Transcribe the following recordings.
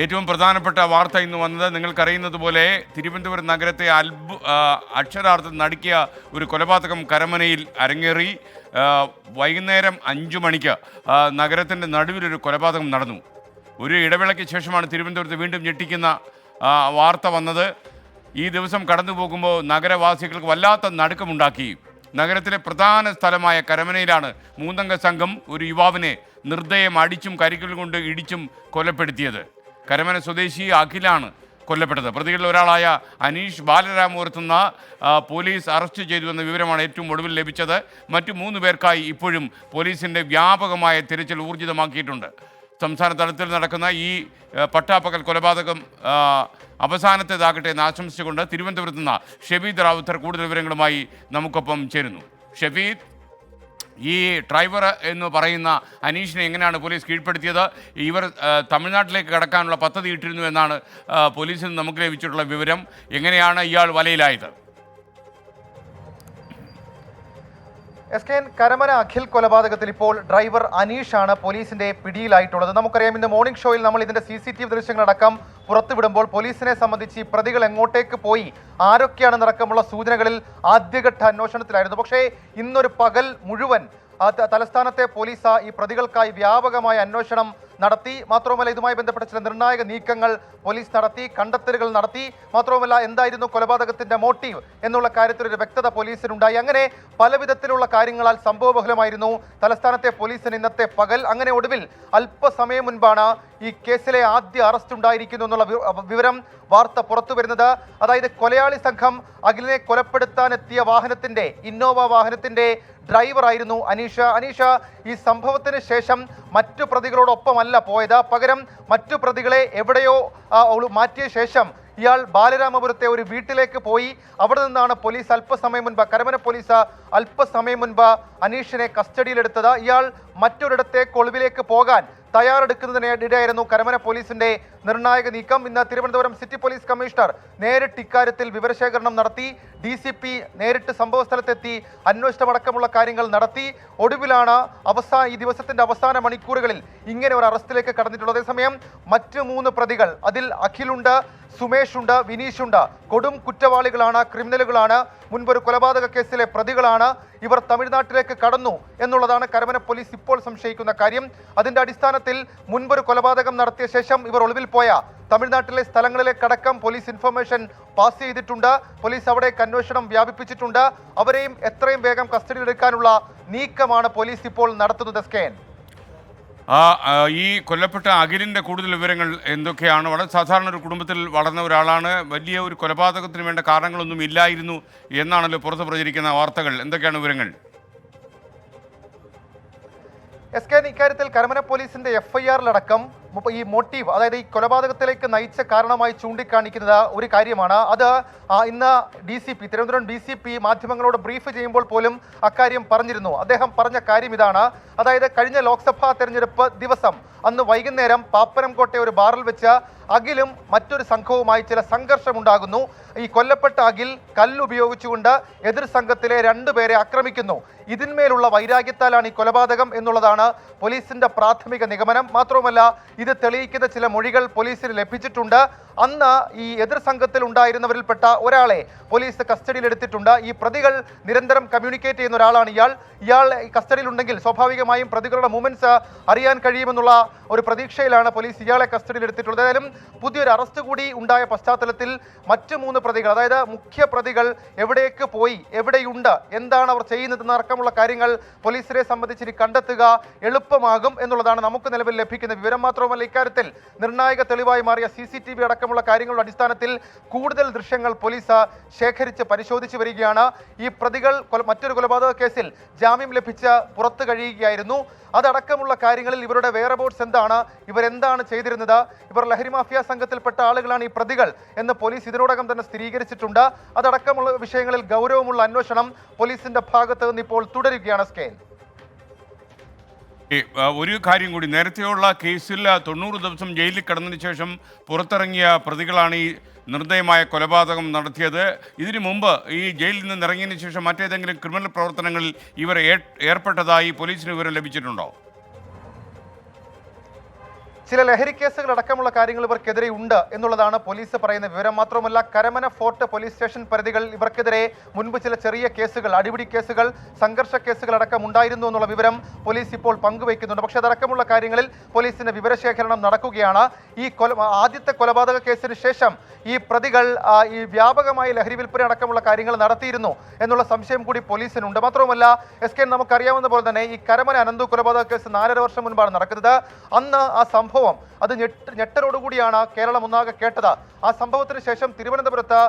ഏറ്റവും പ്രധാനപ്പെട്ട വാർത്ത ഇന്ന് വന്നത് നിങ്ങൾക്കറിയുന്നത് പോലെ തിരുവനന്തപുരം നഗരത്തെ അത്ഭു അക്ഷരാർത്ഥം നടുക്കിയ ഒരു കൊലപാതകം കരമനയിൽ അരങ്ങേറി. വൈകുന്നേരം അഞ്ചു മണിക്ക് നഗരത്തിന്റെ നടുവിലൊരു കൊലപാതകം നടന്നു. ഒരു ഇടവേളയ്ക്ക് ശേഷമാണ് തിരുവനന്തപുരത്ത് വീണ്ടും ഞെട്ടിക്കുന്ന വാർത്ത വന്നത്. ഈ ദിവസം കടന്നു പോകുമ്പോൾ നഗരവാസികൾക്ക് വല്ലാത്ത നടുക്കമുണ്ടാക്കി. നഗരത്തിലെ പ്രധാന സ്ഥലമായ കരമനയിലാണ് മൂന്നംഗ സംഘം ഒരു യുവാവിനെ നിർദ്ദയം അടിച്ചും കരിക്കൽ കൊണ്ട് ഇടിച്ചും കൊലപ്പെടുത്തിയത്. കരമന സ്വദേശി അഖിലാണ് കൊല്ലപ്പെട്ടത്. പ്രതികളിൽ ഒരാളായ അനീഷ് ബാലരാമൂർത്തുന്ന പോലീസ് അറസ്റ്റ് ചെയ്തു എന്ന വിവരമാണ് ഏറ്റവും ഒടുവിൽ ലഭിച്ചത്. മറ്റു മൂന്ന് പേർക്കായി ഇപ്പോഴും പോലീസിന്റെ വ്യാപകമായ തിരച്ചിൽ ഊർജിതമാക്കിയിട്ടുണ്ട്. സംസ്ഥാന തലത്തിൽ നടക്കുന്ന ഈ പട്ടാപ്പകൽ കൊലപാതകം അവസാനത്തേതാകട്ടെ എന്ന് ആശംസിച്ചുകൊണ്ട് തിരുവനന്തപുരത്ത് നിന്ന് ഷെബീദ് റാവുത്തർ കൂടുതൽ വിവരങ്ങളുമായി നമുക്കൊപ്പം ചേരുന്നു. ഷെബീദ് ഈ ഡ്രൈവർ എന്ന് പറയുന്ന അനീഷിനെ എങ്ങനെയാണ് പോലീസ് കീഴ്പ്പെടുത്തിയത്? ഇവർ തമിഴ്നാട്ടിലേക്ക് കടക്കാനുള്ള പദ്ധതി ഇട്ടിരുന്നു എന്നാണ് പോലീസിൽ നമുക്ക് ലഭിച്ചിട്ടുള്ള വിവരം. എങ്ങനെയാണ് ഇയാൾ വലയിലായത്? S K N Karamana Akhil കൊലപാതകത്തിൽ ഇപ്പോൾ ഡ്രൈവർ അനീഷ് ആണ് പോലീസിന്റെ പിടിയിലായിട്ടുള്ളത്. നമുക്കറിയാം ഇന്ന് മോർണിംഗ് ഷോയിൽ നമ്മൾ ഇതിന്റെ സി സി ടി വി ദൃശ്യങ്ങളടക്കം പുറത്തുവിടുമ്പോൾ പോലീസിനെ സംബന്ധിച്ച് പ്രതികൾ എങ്ങോട്ടേക്ക് പോയി? ആരൊക്കെയാണ് നടക്കമുള്ള സൂചനകളിൽ ആദ്യഘട്ട അന്വേഷണത്തിലായിരുന്നു. പക്ഷേ ഇന്നൊരു പകൽ മുഴുവൻ തലസ്ഥാനത്തെ പോലീസ് ഈ പ്രതികൾക്കായി വ്യാപകമായ അന്വേഷണം നടത്തി. മാത്രവുമല്ല ഇതുമായി ബന്ധപ്പെട്ട ചില നിർണായക നീക്കങ്ങൾ പോലീസ് നടത്തി കണ്ടെത്തലുകൾ നടത്തി. മാത്രവുമല്ല എന്തായിരുന്നു കൊലപാതകത്തിന്റെ മോട്ടീവ് എന്നുള്ള കാര്യത്തിൽ ഒരു വ്യക്തത പോലീസിനുണ്ടായി. അങ്ങനെ പലവിധത്തിലുള്ള കാര്യങ്ങളാൽ സംഭവബഹുലമായിരുന്നു. തലസ്ഥാനത്തെ പോലീസിന് ഇന്നത്തെ പകൽ. അങ്ങനെ ഒടുവിൽ അല്പസമയം മുൻപാണ് ഈ കേസിലെ ആദ്യ അറസ്റ്റ് ഉണ്ടായിരിക്കുന്നു എന്നുള്ള വിവരം വാർത്ത പുറത്തു വരുന്നത്. അതായത് കൊലയാളി സംഘം അഖിലിനെ കൊലപ്പെടുത്താൻ എത്തിയ വാഹനത്തിന്റെ ഇന്നോവ വാഹനത്തിന്റെ ഡ്രൈവറായിരുന്നു അനീഷ. അനീഷ ഈ സംഭവത്തിന് ശേഷം മറ്റു പ്രതികളോടൊപ്പമല്ല പോയത്. പകരം മറ്റു പ്രതികളെ എവിടെയോ മാറ്റിയ ശേഷം ഇയാൾ ബാലരാമപുരത്തെ ഒരു വീട്ടിലേക്ക് പോയി. അവിടെ നിന്നാണ് പോലീസ് അല്പസമയം മുൻപ് കരമന പോലീസ് അല്പസമയം മുൻപ് അനീഷിനെ കസ്റ്റഡിയിലെടുത്തത്. ഇയാൾ മറ്റൊരിടത്തെ കൊളുവിലേക്ക് പോകാൻ തയ്യാറെടുക്കുന്നതിനിടെയായിരുന്നു കരമന പോലീസിന്റെ നിർണായക നീക്കം. ഇന്ന് തിരുവനന്തപുരം സിറ്റി പോലീസ് കമ്മീഷണർ നേരിട്ട് ഇക്കാര്യത്തിൽ വിവരശേഖരണം നടത്തി ഡി സി പി നേരിട്ട് സംഭവസ്ഥലത്തെത്തി അന്വേഷണമടക്കമുള്ള കാര്യങ്ങൾ നടത്തി. ഒടുവിലാണ് അവസാന ഈ ദിവസത്തിന്റെ അവസാന മണിക്കൂറുകളിൽ ഇങ്ങനെ ഒരു അറസ്റ്റിലേക്ക് കടന്നിട്ടുള്ളത്. അതേസമയം മറ്റ് മൂന്ന് പ്രതികൾ അതിൽ അഖിലുണ്ട് സുമേഷ് ഉണ്ട് വിനീഷ് ഉണ്ട് കൊടും കുറ്റവാളികളാണ് ക്രിമിനലുകളാണ്. മുൻപൊരു കൊലപാതക കേസിലെ പ്രതികളാണ്. ഇവർ തമിഴ്നാട്ടിലേക്ക് കടന്നു എന്നുള്ളതാണ് കരമന പോലീസ് ഇപ്പോൾ സംശയിക്കുന്ന കാര്യം. അതിന്റെ അടിസ്ഥാനത്തിൽ മുൻപൊരു കൊലപാതകം നടത്തിയ ശേഷം ഇവർ ഒളിവിൽ പോയ തമിഴ്നാട്ടിലെ സ്ഥലങ്ങളിലെ സ്ഥലങ്ങളിലേക്കടക്കം പോലീസ് ഇൻഫർമേഷൻ പാസ് ചെയ്തിട്ടുണ്ട്. പോലീസ് അവിടെ അന്വേഷണം വ്യാപിപ്പിച്ചിട്ടുണ്ട്. അവരെയും എത്രയും വേഗം കസ്റ്റഡിയിലെടുക്കാനുള്ള നീക്കമാണ് പോലീസ് ഇപ്പോൾ നടത്തുന്നത് സ്കാൻ ഈ കൊല്ലപ്പെട്ട അഖിലിന്റെ കൂടുതൽ വിവരങ്ങൾ എന്തൊക്കെയാണ്? വളരെ സാധാരണ ഒരു കുടുംബത്തിൽ വളർന്ന ഒരാളാണ്. വലിയ ഒരു കൊലപാതകത്തിന് വേണ്ട കാരണങ്ങളൊന്നും ഇല്ലായിരുന്നു എന്നാണല്ലോ പുറത്ത് പ്രചരിക്കുന്ന വാർത്തകൾ. എന്തൊക്കെയാണ് വിവരങ്ങൾ? എസ് കെ ഇക്കാര്യത്തിൽ കരമന പോലീസിന്റെ എഫ്ഐആറിലടക്കം ഈ മോട്ടീവ് അതായത് ഈ കൊലപാതകത്തിലേക്ക് നയിച്ച കാരണമായി ചൂണ്ടിക്കാണിക്കുന്നത് ഒരു കാര്യമാണ്. അത് ഇന്ന് D C P Thiruvananthapuram D C P മാധ്യമങ്ങളോട് ബ്രീഫ് ചെയ്യുമ്പോൾ പോലും അക്കാര്യം പറഞ്ഞിരുന്നു. അദ്ദേഹം പറഞ്ഞ കാര്യം ഇതാണ്. അതായത് കഴിഞ്ഞ ലോക്സഭാ തെരഞ്ഞെടുപ്പ് ദിവസം അന്ന് വൈകുന്നേരം പാപ്പനംകോട്ടെ ഒരു ബാറിൽ വെച്ച് അഖിലും മറ്റൊരു സംഘവുമായി ചില സംഘർഷമുണ്ടാകുന്നു. ഈ കൊല്ലപ്പെട്ട അഖിൽ കല്ലുപയോഗിച്ചുകൊണ്ട് എതിർ സംഘത്തിലെ രണ്ടുപേരെ ആക്രമിക്കുന്നു. ഇതിന്മേലുള്ള വൈരാഗ്യത്താലാണ് ഈ കൊലപാതകം എന്നുള്ളതാണ് പോലീസിന്റെ പ്രാഥമിക നിഗമനം. മാത്രവുമല്ല ഇത് തെളിയിക്കുന്ന ചില മൊഴികൾ പോലീസിന് ലഭിച്ചിട്ടുണ്ട്. അന്ന് ഈ എതിർ സംഘത്തിൽ ഉണ്ടായിരുന്നവരിൽപ്പെട്ട ഒരാളെ പോലീസ് കസ്റ്റഡിയിലെടുത്തിട്ടുണ്ട് ഈ പ്രതികൾ നിരന്തരം കമ്മ്യൂണിക്കേറ്റ് ചെയ്യുന്ന ഒരാളാണ് ഇയാൾ. ഇയാൾ കസ്റ്റഡിയിലുണ്ടെങ്കിൽ സ്വാഭാവികമായും പ്രതികളുടെ മൂവ്മെന്റ്സ് അറിയാൻ കഴിയുമെന്നുള്ള ഒരു പ്രതീക്ഷയിലാണ് പോലീസ് ഇയാളെ കസ്റ്റഡിയിലെടുത്തിട്ടുള്ളത് ഏതായാലും പുതിയൊരു അറസ്റ്റ് കൂടി ഉണ്ടായ പശ്ചാത്തലത്തിൽ മറ്റു മൂന്ന് പ്രതികൾ അതായത് മുഖ്യ പ്രതികൾ എവിടേക്ക് പോയി എവിടെയുണ്ട് എന്താണ് അവർ ചെയ്യുന്നതെന്ന് അടക്കമുള്ള കാര്യങ്ങൾ പോലീസിനെ സംബന്ധിച്ച് ഇനി കണ്ടെത്തുക എളുപ്പമാകും എന്നുള്ളതാണ് നമുക്ക് നിലവിൽ ലഭിക്കുന്ന വിവരം. മാത്രവുമല്ല ഇക്കാര്യത്തിൽ നിർണായക തെളിവായി മാറിയ സി സി ടി വി അടക്കമുള്ള കാര്യങ്ങളുടെ അടിസ്ഥാനത്തിൽ കൂടുതൽ ദൃശ്യങ്ങൾ പോലീസ് ശേഖരിച്ച് പരിശോധിച്ചു വരികയാണ്. ഈ പ്രതികൾ മറ്റൊരു കൊലപാതക കേസിൽ ജാമ്യം ലഭിച്ച് പുറത്തു കഴിയുകയായിരുന്നു. അതടക്കമുള്ള കാര്യങ്ങളിൽ ഇവരുടെ വേറബോട്ട്സ് എന്താണ് ഇവരെന്താണ് ചെയ്തിരുന്നത് ഇവർ ലഹരി മാഫിയ സംഘത്തിൽപ്പെട്ട ആളുകളാണ് ഈ പ്രതികൾ എന്ന് പോലീസ് ഇതിനോടകം തന്നെ സ്ഥിരീകരിച്ചിട്ടുണ്ട്. അതടക്കമുള്ള വിഷയങ്ങളിൽ ഗൗരവമുള്ള അന്വേഷണം പോലീസിന്റെ ഭാഗത്ത് നിന്ന് ഇപ്പോൾ തുടരുകയാണ് സ്കെയിൻ ഒരു കാര്യം കൂടി. നേരത്തെയുള്ള കേസിൽ തൊണ്ണൂറ് ദിവസം ജയിലിൽ കിടന്നതിന് ശേഷം പുറത്തിറങ്ങിയ പ്രതികളാണ് ഈ നിർദ്ദയമായ കൊലപാതകം നടത്തിയത്. ഇതിനു മുമ്പ് ഈ ജയിലിൽ നിന്ന് ഇറങ്ങിയതിന് ശേഷം മറ്റേതെങ്കിലും ക്രിമിനൽ പ്രവർത്തനങ്ങളിൽ ഇവർ ഏർപ്പെട്ടതായി പോലീസിന് വിവരം ലഭിച്ചിട്ടുണ്ടോ? ചില ലഹരി കേസുകൾ അടക്കമുള്ള കാര്യങ്ങൾ ഇവർക്കെതിരെ ഉണ്ട് എന്നുള്ളതാണ് പോലീസ് പറയുന്ന വിവരം. മാത്രമല്ല കരമന ഫോർട്ട് പോലീസ് സ്റ്റേഷൻ പരിധികൾ ഇവർക്കെതിരെ മുൻപ് ചില ചെറിയ കേസുകൾ അടിപിടി കേസുകൾ സംഘർഷ കേസുകൾ അടക്കം ഉണ്ടായിരുന്നു എന്നുള്ള വിവരം പോലീസ് ഇപ്പോൾ പങ്കുവയ്ക്കുന്നുണ്ട്. പക്ഷേ അതടക്കമുള്ള കാര്യങ്ങളിൽ പോലീസിന്റെ വിവരശേഖരണം നടക്കുകയാണ്. ഈ കൊല ആദ്യത്തെ കൊലപാതക കേസിന് ശേഷം ഈ പ്രതികൾ ഈ വ്യാപകമായി ലഹരി വിൽപ്പന അടക്കമുള്ള കാര്യങ്ങൾ നടത്തിയിരുന്നു എന്നുള്ള സംശയം കൂടി പോലീസിനുണ്ട്. മാത്രവുമല്ല എസ് കെ നമുക്കറിയാവുന്ന പോലെ തന്നെ ഈ കരമന അനന്തു കൊലപാതക കേസ് നാലര വർഷം മുൻപാണ് നടക്കുന്നത്. അന്ന് ആ സംഭവം അത് ഞെട്ട് ഞെട്ടലോടുകൂടിയാണ് കേരളം ഒന്നാകെ കേട്ടത്. ആ സംഭവത്തിന് ശേഷം തിരുവനന്തപുരത്ത്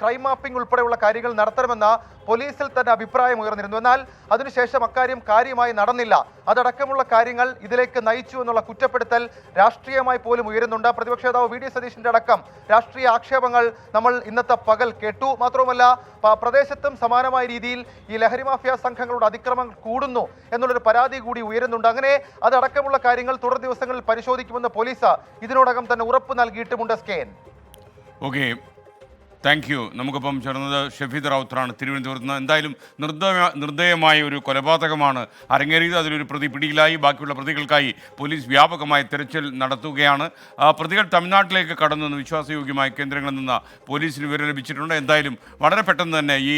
ക്രൈം മാപ്പിംഗ് ഉൾപ്പെടെയുള്ള കാര്യങ്ങൾ നടത്തണമെന്ന പോലീസിൽ തന്നെ അഭിപ്രായം ഉയർന്നിരുന്നു. എന്നാൽ അതിനുശേഷം അക്കാര്യം കാര്യമായി നടന്നില്ല. അതടക്കമുള്ള കാര്യങ്ങൾ ഇതിലേക്ക് നയിച്ചു എന്നുള്ള കുറ്റപ്പെടുത്തൽ രാഷ്ട്രീയമായി പോലും ഉയരുന്നുണ്ട്. പ്രതിപക്ഷ നേതാവ് വി ഡി അടക്കം രാഷ്ട്രീയ ആക്ഷേപങ്ങൾ നമ്മൾ ഇന്നത്തെ പകൽ കേട്ടു. മാത്രവുമല്ല പ്രദേശത്തും സമാനമായ രീതിയിൽ ഈ ലഹരി മാഫിയ സംഘങ്ങളുടെ അതിക്രമങ്ങൾ കൂടുന്നു എന്നുള്ളൊരു പരാതി കൂടി ഉയരുന്നുണ്ട്. അങ്ങനെ അതടക്കമുള്ള കാര്യങ്ങൾ തുടർ ദിവസങ്ങളിൽ പരിശോധിക്കുമെന്ന് പോലീസ് ഇതിനോടകം തന്നെ ഉറപ്പ് നൽകിയിട്ടുമുണ്ട് ഓക്കെ. താങ്ക് യു നമുക്കിപ്പം ചേർന്നത് ഷഫീദ് റാവുത്തറാണ് തിരുവനന്തപുരത്ത് നിന്ന് എന്തായാലും നിർദ്ദയ നിർദ്ദയമായ ഒരു കൊലപാതകമാണ് അരങ്ങേറിയത്. അതിലൊരു പ്രതി പിടിയിലായി. ബാക്കിയുള്ള പ്രതികൾക്കായി പോലീസ് വ്യാപകമായ തെരച്ചിൽ നടത്തുകയാണ്. പ്രതികൾ തമിഴ്നാട്ടിലേക്ക് കടന്നെന്ന് വിശ്വാസയോഗ്യമായ കേന്ദ്രങ്ങളിൽ നിന്ന് പോലീസിന് വിവരം ലഭിച്ചിട്ടുണ്ട്. എന്തായാലും വളരെ പെട്ടെന്ന് തന്നെ ഈ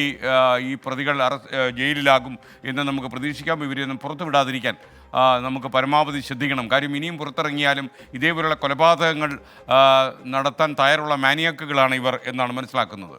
ഈ പ്രതികൾ അറസ്റ്റ് ജയിലിലാകും എന്ന് നമുക്ക് പ്രതീക്ഷിക്കാം. ഇവരെയൊന്നും പുറത്തു വിടാതിരിക്കാൻ ആ, നമുക്ക് പരമാവധി ശ്രദ്ധിക്കണം. കാര്യം ഇനിയും പുറത്തിറങ്ങിയാലും ഇതേപോലുള്ള കൊലപാതകങ്ങൾ നടത്താൻ തയ്യാറുള്ള മാനിയാക്കുകളാണ് ഇവർ എന്നാണ് മനസ്സിലാക്കുന്നത്.